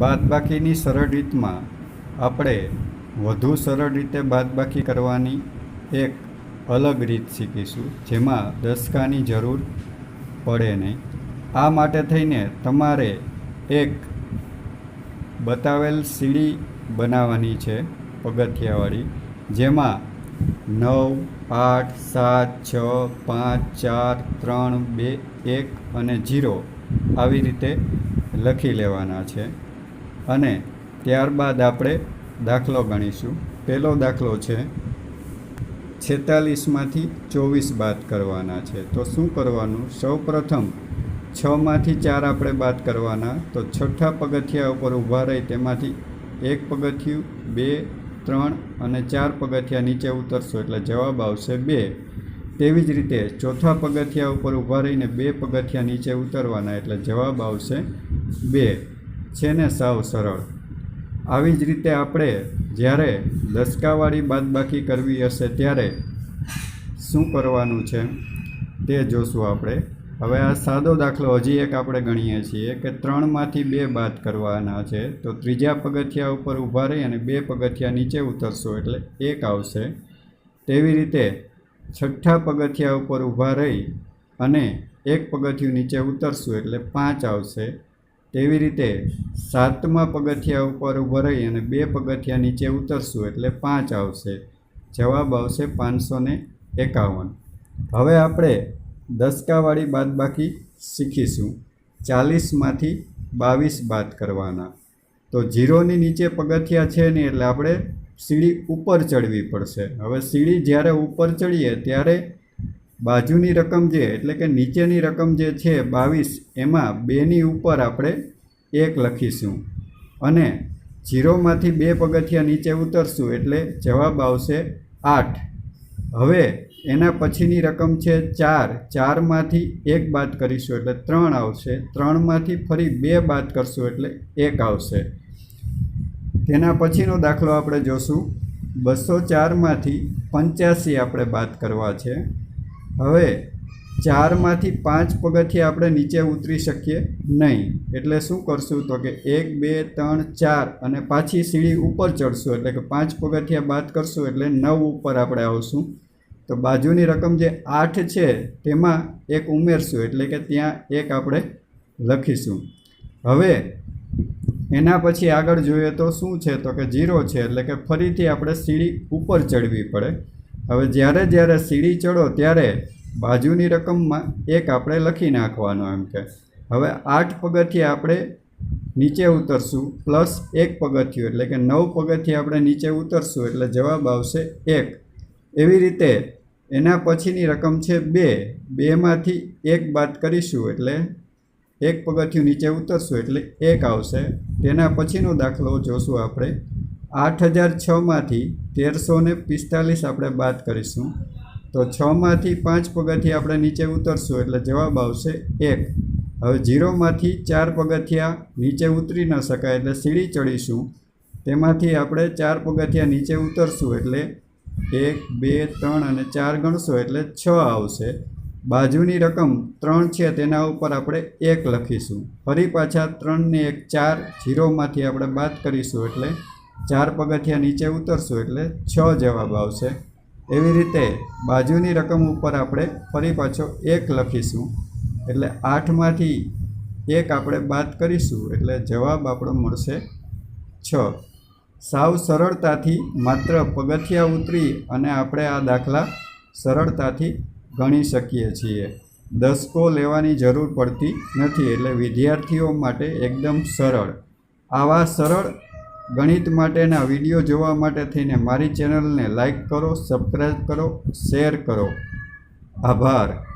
બાદબાકીની સરળ રીતમાં આપણે વધુ સરળ રીતે બાદબાકી કરવાની એક અલગ રીત શીખીશું, જેમાં દસકાની જરૂર પડે નહીં. આ માટે થઈને તમારે એક બતાવેલ સીડી બનાવવાની છે પગથિયાવાળી, જેમાં નવ, આઠ, સાત, છ, પાંચ, ચાર, ત્રણ, બે, એક અને જીરો આવી રીતે લખી લેવાના છે. અને ત્યારબાદ આપણે દાખલો ગણીશું. પહેલો દાખલો છે, છેતાલીસમાંથી ચોવીસ બાદ કરવાના છે. તો શું કરવાનું? સૌપ્રથમ છમાંથી ચાર આપણે બાદ કરવાના. તો છઠ્ઠા પગથિયા ઉપર ઊભા રહી તેમાંથી એક પગથિયું, બે, ત્રણ અને ચાર પગથિયા નીચે ઉતરશો એટલે જવાબ આવશે બે. તેવી જ રીતે ચોથા પગથિયા ઉપર ઊભા રહીને બે પગથિયા નીચે ઉતરવાના એટલે જવાબ આવશે બે. છે ને સાવ સરળ. આવી જ રીતે આપણે જ્યારે દસકાવાળી બાદબાકી કરવી હશે ત્યારે શું કરવાનું છે તે જોશું આપણે. હવે આ સાદો દાખલો હજી એક આપણે ગણીએ છીએ કે ત્રણમાંથી બે બાદ કરવાના છે, તો ત્રીજા પગથિયા ઉપર ઊભા રહી અને બે પગથિયા નીચે ઉતરશો એટલે એક આવશે. તેવી રીતે છઠ્ઠા પગથિયા ઉપર ઊભા રહી અને એક પગથિયું નીચે ઉતરશું એટલે પાંચ આવશે. તેવી રીતે સાતમા પગથિયા ઉપર ઊભો રહી અને બે પગથિયા નીચે ઉતરશું એટલે પાંચ આવશે. જવાબ આવશે પાંચસો ને એકાવન. હવે આપણે દસકાવાળી બાદબાકી શીખીશું. ચાલીસમાંથી બાવીસ બાદ કરવાના. તો જીરોની નીચે પગથિયા છે નહીં એટલે આપણે સીડી ઉપર ચડવી પડશે. હવે સીડી જ્યારે ઉપર ચડીએ ત્યારે બાજુની રકમ જે, એટલે કે નીચેની રકમ જે છે બાવીસ, એમાં બેની ઉપર આપણે એક લખીશું. અને જીરોમાંથી બે પગથિયા નીચે ઉતરશું, એટલે જવાબ આવશે આઠ. હવે એના પછીની રકમ છે ચાર. ચારમાંથી એક બાદ કરીશું, એટલે ત્રણ આવશે. ત્રણમાંથી ફરી બે બાદ કરશું, એટલે એક આવશે. તેના પછીનો દાખલો આપણે જોશું. બસો ચારમાંથી પંચ્યાસી આપણે બાદ કરવા છે. હવે ચારમાંથી પાંચ પગથિયા આપણે નીચે ઉતરી શકીએ નહીં. એટલે શું કરશું તો કે એક, બે, ત્રણ, ચાર અને પાછી સીડી ઉપર ચડશું. એટલે કે પાંચ પગથિયા બાદ કરશું એટલે નવ ઉપર આપણે આવશું. તો બાજુની રકમ જે આઠ છે તેમાં એક ઉમેરશું. એટલે કે ત્યાં એક આપણે લખીશું. હવે એના પછી આગળ જોઈએ તો શું છે? તો કે જીરો છે. એટલે કે ફરીથી આપણે સીડી ઉપર ચડવી પડે. હવે જ્યારે જ્યારે સીડી ચડો ત્યારે બાજુની રકમમાં એક આપણે લખી નાખવાનો એમ કે. હવે આઠ પગથિયા આપણે નીચે ઉતરશું, પ્લસ એક પગથિયું, એટલે કે નવ પગથિયા આપણે નીચે ઉતરશું, એટલે જવાબ આવશે એક. એવી રીતે એના પછીની રકમ છે બે. બેમાંથી એક બાદ કરીશું એટલે એક પગથિયું નીચે ઉતરશું, એટલે એક આવશે. તેના પછીનો દાખલો જોશું આપણે. આઠ હજાર છમાંથી તેરસો ને પિસ્તાલીસ આપણે બાદ કરીશું. તો છમાંથી પાંચ પગથિયા આપણે નીચે ઉતરશું એટલે જવાબ આવશે એક. હવે જીરોમાંથી ચાર પગથિયા નીચે ઉતરી ન શકાય એટલે સીડી ચડીશું. તેમાંથી આપણે ચાર પગથિયા નીચે ઉતરશું એટલે એક, બે, ત્રણ અને ચાર ગણશો એટલે છ આવશે. બાજુની રકમ ત્રણ છે તેના ઉપર આપણે એક લખીશું. ફરી પાછા ત્રણને એક ચાર જીરોમાંથી આપણે બાદ કરીશું એટલે ચાર પગથિયા નીચે ઉતરશું એટલે છ જવાબ આવશે. એવી રીતે બાજુની રકમ ઉપર આપણે ફરી પાછો એક લખીશું. એટલે આઠમાંથી એક આપણે બાદ કરીશું એટલે જવાબ આપણો મળશે છ. સાવ સરળતાથી માત્ર પગથિયા ઉતરી અને આપણે આ દાખલા સરળતાથી ગણી શકીએ છીએ. દસકો લેવાની જરૂર પડતી નથી એટલે વિદ્યાર્થીઓ માટે એકદમ સરળ. આવા સરળ ગણિત માટેના વીડિયો જોવા માટે થઈને મારી ચેનલને લાઈક કરો, સબસ્ક્રાઈબ કરો, શેર કરો. આભાર.